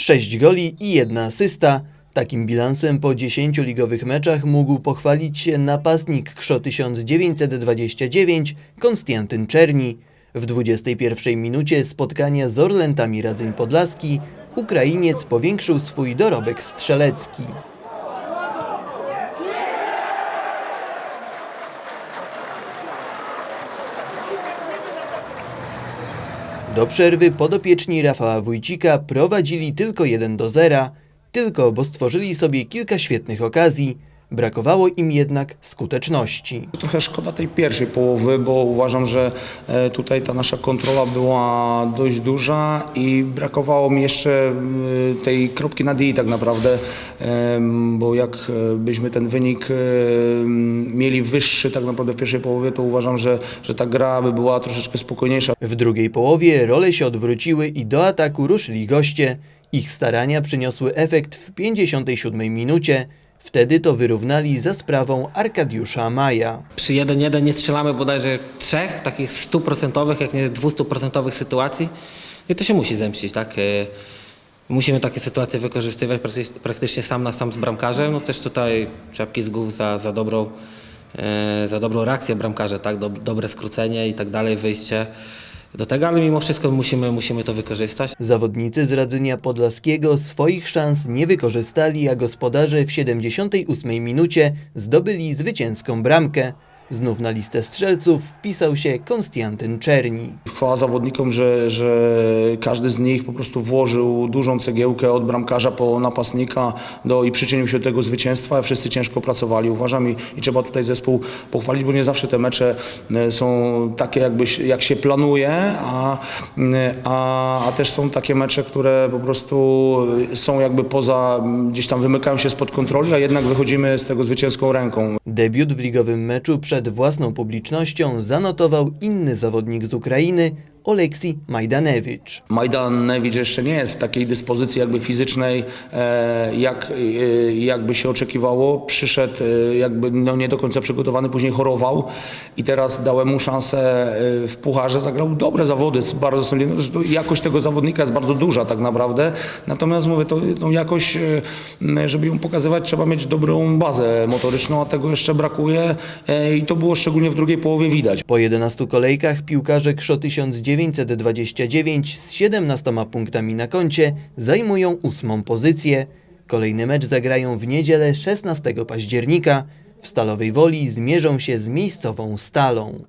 6 goli i jedna asysta. Takim bilansem po 10 ligowych meczach mógł pochwalić się napastnik KSZO 1929 Konstantyn Czerni. W 21 minucie spotkania z Orlętami Radzeń Podlaski Ukrainiec powiększył swój dorobek strzelecki. Do przerwy podopieczni Rafała Wójcika prowadzili tylko 1 do 0, tylko bo stworzyli sobie kilka świetnych okazji, brakowało im jednak skuteczności. Trochę szkoda tej pierwszej połowy, bo uważam, że e, tutaj ta nasza kontrola była dość duża i brakowało mi jeszcze e, tej kropki nad i tak naprawdę, bo jak e, ten wynik mieli wyższy tak naprawdę w pierwszej połowie, to uważam, że, że ta gra by była troszeczkę spokojniejsza. W drugiej połowie role się odwróciły i do ataku ruszyli goście. Ich starania przyniosły efekt w 57 minucie. Wtedy to wyrównali za sprawą Arkadiusza Maja. Przy 1-1 nie strzelamy bodajże trzech takich stuprocentowych, jak nie dwustuprocentowych sytuacji. I to się musi zemścić, tak? E, Musimy takie sytuacje wykorzystywać praktycznie, sam na sam z bramkarzem. No też tutaj czapki z głów za, za, dobrą, e, za dobrą reakcję bramkarza, tak? Dob- dobre skrócenie i tak dalej, wyjście do tego, ale mimo wszystko musimy, musimy to wykorzystać. Zawodnicy z Radzenia Podlaskiego swoich szans nie wykorzystali, a gospodarze w 78 minucie zdobyli zwycięską bramkę. Znów na listę strzelców wpisał się Konstantyn Czerni. Chwała zawodnikom, że, że każdy z nich po prostu włożył dużą cegiełkę od bramkarza po napastnika do, i przyczynił się do tego zwycięstwa. Wszyscy ciężko pracowali, uważam, i, i trzeba tutaj zespół pochwalić, bo nie zawsze te mecze e, są takie, jakby, jak się planuje, a, a, a też są takie mecze, które po prostu są jakby poza, gdzieś tam wymykają się spod kontroli, a jednak wychodzimy z tego zwycięską ręką. Debiut w ligowym meczu przed własną publicznością zanotował inny zawodnik z Ukrainy, Oleksij Majdanewicz. Majdanewicz jeszcze nie jest w takiej dyspozycji jakby fizycznej, e, jak, e, jakby się oczekiwało. Przyszedł e, jakby no nie do końca przygotowany, później chorował i teraz dałem mu szansę w pucharze. Zagrał dobre zawody, z bardzo solidne. Jakość tego zawodnika jest bardzo duża tak naprawdę. Natomiast mówię, to tą jakość, e, żeby ją pokazywać, trzeba mieć dobrą bazę motoryczną, a tego jeszcze brakuje i to było szczególnie w drugiej połowie widać. Po 11 kolejkach piłkarze KSZO 1929 z 17 punktami na koncie zajmują ósmą pozycję. Kolejny mecz zagrają w niedzielę 16 października. W Stalowej Woli zmierzą się z miejscową Stalą.